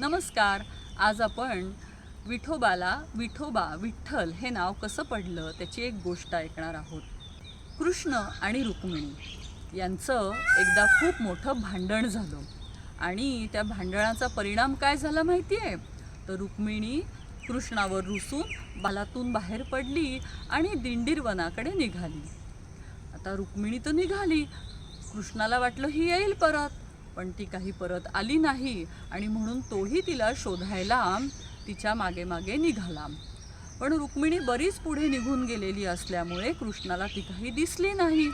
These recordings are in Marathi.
नमस्कार. आज आपण विठोबाला विठोबा विठ्ठल हे नाव कसं पडलं त्याची एक गोष्ट ऐकणार आहोत. कृष्ण आणि रुक्मिणी यांचं एकदा खूप मोठं भांडण झालं. आणि त्या भांडणाचा परिणाम काय झाला माहिती आहे तर रुक्मिणी कृष्णावर रुसून बालातून बाहेर पडली आणि दिंडीरवनाकडे निघाली. आता रुक्मिणी तर निघाली. कृष्णाला वाटलं ही येईल परत. पण ती काही परत आली नाही आणि म्हणून तोही तिला शोधायला तिच्यामागे मागे निघाला. पण रुक्मिणी बरीच पुढे निघून गेलेली असल्यामुळे कृष्णाला ती काही दिसली नाही.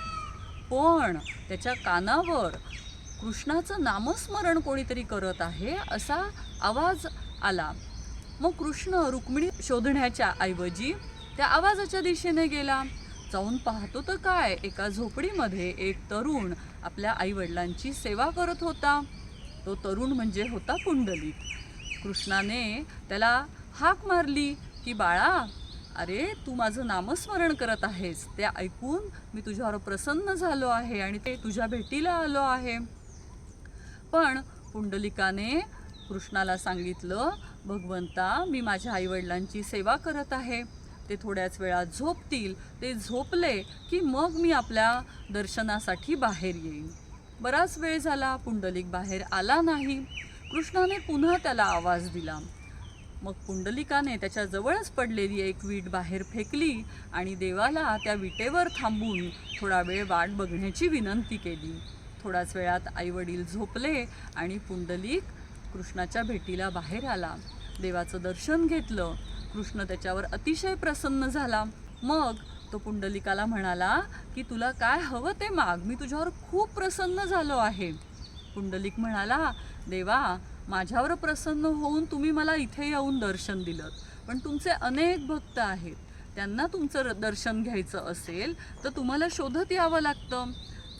पण त्याच्या कानावर कृष्णाचं नामस्मरण कोणीतरी करत आहे असा आवाज आला. मग कृष्ण रुक्मिणी शोधण्याच्या ऐवजी त्या आवाजाच्या दिशेने गेला. जाऊन पाहतो तर काय? एका झोपडीमध्ये एक तरुण आपल्या आईवडिलांची सेवा करत होता. तो तरुण म्हणजे होता पुंडलिक. कृष्णाने त्याला हाक मारली की बाळा अरे तू माझं नामस्मरण करत आहेस. ते ऐकून मी तुझ्यावर प्रसन्न झालो आहे आणि ते तुझ्या भेटीला आलो आहे. पण पुंडलिकाने कृष्णाला सांगितलं भगवंता मी माझ्या आईवडिलांची सेवा करत आहे. ते थोड्याच वेळात झोपतील. ते झोपले की मग मी आपल्या दर्शनासाठी बाहेर येईन. बराच वेळ झाला पुंडलिक बाहेर आला नाही. कृष्णाने पुन्हा त्याला आवाज दिला. मग पुंडलिकाने त्याच्या जवळच पडलेली एक वीट बाहेर फेकली आणि देवाला त्या विटेवर थांबून थोडा वेळ वाट बघण्याची विनंती केली. थोड्याच वेळात आईवडील झोपले आणि पुंडलिक कृष्णाच्या भेटीला बाहेर आला. देवाचं दर्शन घेतलं. कृष्ण त्याच्यावर अतिशय प्रसन्न झाला. मग तो पुंडलिकाला म्हणाला की तुला काय हवं ते माग? मी तुझ्यावर खूप प्रसन्न झालो आहे. पुंडलिक म्हणाला देवा माझ्यावर प्रसन्न होऊन तुम्ही मला इथे येऊन दर्शन दिलं. पण तुमचे अनेक भक्त आहेत. त्यांना तुमचं दर्शन घ्यायचं असेल तर तुम्हाला शोधत यावं लागतं.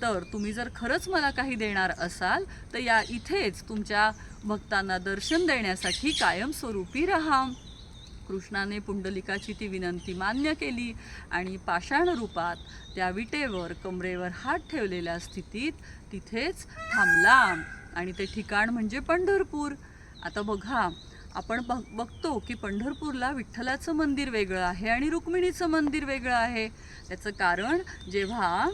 तर तुम्ही जर खरंच मला काही देणार असाल तर या इथेच तुमच्या भक्तांना दर्शन देण्यासाठी कायमस्वरूपी राहा. कृष्णाने पुंडलिकाची ती विनंती मान्य केली आणि पाषाण रूपात त्या विटेवर कमरेवर हात ठेवलेल्या स्थितीत तिथेच थांबला. आणि ते ठिकाण म्हणजे पंढरपूर. आता बघा आपण बघ बघतो की पंढरपूरला विठ्ठलाचं मंदिर वेगळं आहे आणि रुक्मिणीचं मंदिर वेगळं आहे. त्याचं कारण जेव्हा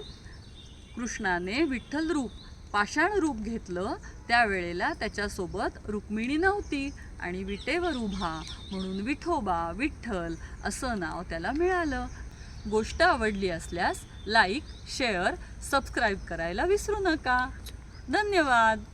कृष्णाने विठ्ठल रूप पाषाण रूप घेतलं त्यावेळेला त्याच्यासोबत रुक्मिणी नव्हती. आणि विटेवर उभा म्हणून विठोबा विठ्ठल असं नाव त्याला मिळालं. गोष्ट आवडली असल्यास लाईक शेअर सबस्क्राईब करायला विसरू नका. धन्यवाद.